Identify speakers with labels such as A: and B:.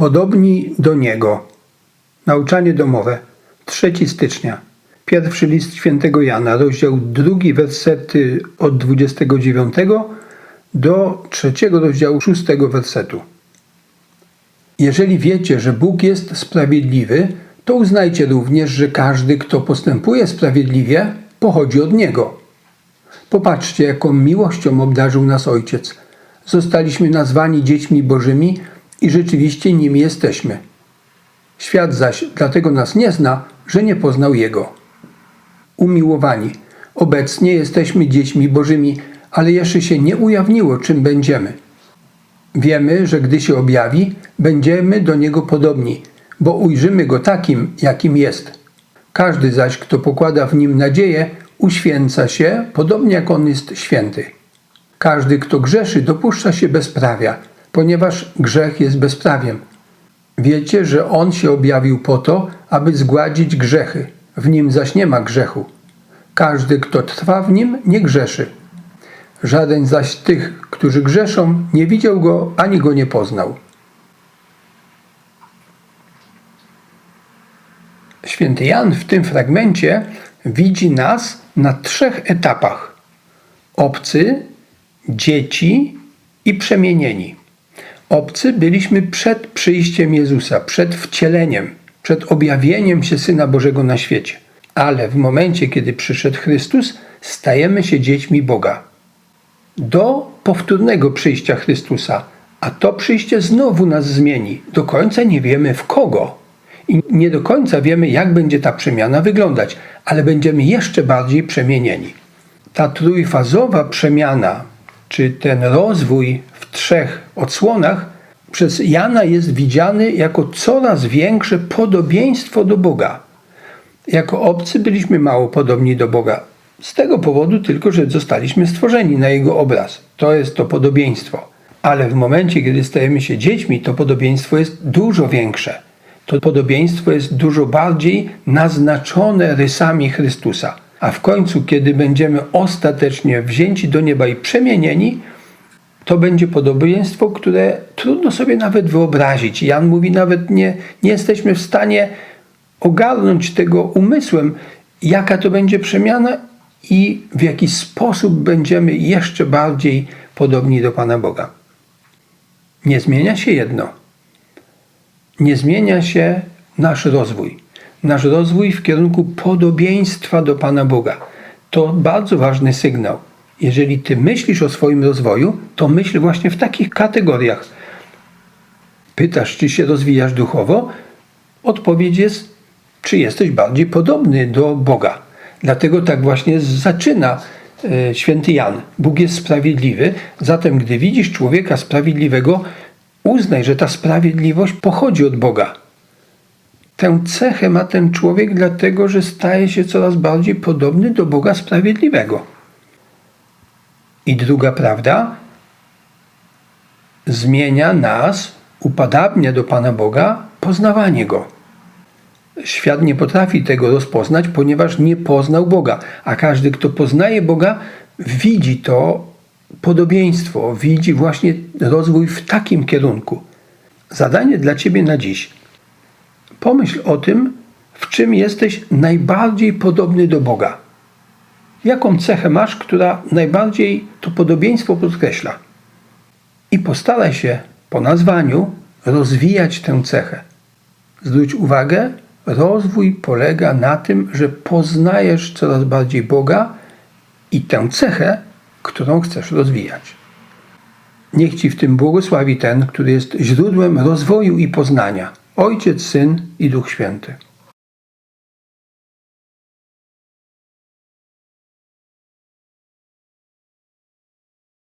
A: Podobni do Niego. Nauczanie domowe. 3 stycznia. Pierwszy list świętego Jana, rozdział 2, wersety od 29 do trzeciego rozdziału 6 wersetu. Jeżeli wiecie, że Bóg jest sprawiedliwy, to uznajcie również, że każdy, kto postępuje sprawiedliwie, pochodzi od Niego. Popatrzcie, jaką miłością obdarzył nas Ojciec. Zostaliśmy nazwani dziećmi Bożymi i rzeczywiście nimi jesteśmy. Świat zaś dlatego nas nie zna, że nie poznał Jego. Umiłowani, obecnie jesteśmy dziećmi Bożymi, ale jeszcze się nie ujawniło, czym będziemy. Wiemy, że gdy się objawi, będziemy do Niego podobni, bo ujrzymy Go takim, jakim jest. Każdy zaś, kto pokłada w Nim nadzieję, uświęca się, podobnie jak On jest święty. Każdy, kto grzeszy, dopuszcza się bezprawia, ponieważ grzech jest bezprawiem. Wiecie, że On się objawił po to, aby zgładzić grzechy. W Nim zaś nie ma grzechu. Każdy, kto trwa w Nim, nie grzeszy. Żaden zaś tych, którzy grzeszą, nie widział Go ani Go nie poznał. Święty Jan w tym fragmencie widzi nas na trzech etapach: obcy, dzieci i przemienieni. Obcy byliśmy przed przyjściem Jezusa, przed wcieleniem, przed objawieniem się Syna Bożego na świecie. Ale w momencie, kiedy przyszedł Chrystus, stajemy się dziećmi Boga. Do powtórnego przyjścia Chrystusa, a to przyjście znowu nas zmieni. Do końca nie wiemy w kogo i nie do końca wiemy, jak będzie ta przemiana wyglądać, ale będziemy jeszcze bardziej przemienieni. Ta trójfazowa przemiana, czy ten rozwój trzech odsłonach, przez Jana jest widziany jako coraz większe podobieństwo do Boga. Jako obcy byliśmy mało podobni do Boga. Z tego powodu tylko, że zostaliśmy stworzeni na Jego obraz. To jest to podobieństwo. Ale w momencie, kiedy stajemy się dziećmi, to podobieństwo jest dużo większe. To podobieństwo jest dużo bardziej naznaczone rysami Chrystusa. A w końcu, kiedy będziemy ostatecznie wzięci do nieba i przemienieni, to będzie podobieństwo, które trudno sobie nawet wyobrazić. Jan mówi, nawet nie, nie jesteśmy w stanie ogarnąć tego umysłem, jaka to będzie przemiana i w jaki sposób będziemy jeszcze bardziej podobni do Pana Boga. Nie zmienia się jedno. Nie zmienia się nasz rozwój. Nasz rozwój w kierunku podobieństwa do Pana Boga. To bardzo ważny sygnał. Jeżeli ty myślisz o swoim rozwoju, to myśl właśnie w takich kategoriach. Pytasz, czy się rozwijasz duchowo? Odpowiedź jest, czy jesteś bardziej podobny do Boga. Dlatego tak właśnie zaczyna e, święty Jan. Bóg jest sprawiedliwy, zatem gdy widzisz człowieka sprawiedliwego, uznaj, że ta sprawiedliwość pochodzi od Boga. Tę cechę ma ten człowiek, dlatego że staje się coraz bardziej podobny do Boga sprawiedliwego. I druga prawda zmienia nas, upadabnia do Pana Boga poznawanie Go. Świat nie potrafi tego rozpoznać, ponieważ nie poznał Boga, a każdy, kto poznaje Boga, widzi to podobieństwo, widzi właśnie rozwój w takim kierunku. Zadanie dla Ciebie na dziś. Pomyśl o tym, w czym jesteś najbardziej podobny do Boga. Jaką cechę masz, która najbardziej to podobieństwo podkreśla? I postaraj się po nazwaniu rozwijać tę cechę. Zwróć uwagę, rozwój polega na tym, że poznajesz coraz bardziej Boga i tę cechę, którą chcesz rozwijać. Niech Ci w tym błogosławi ten, który jest źródłem rozwoju i poznania Ojciec, Syn i Duch Święty.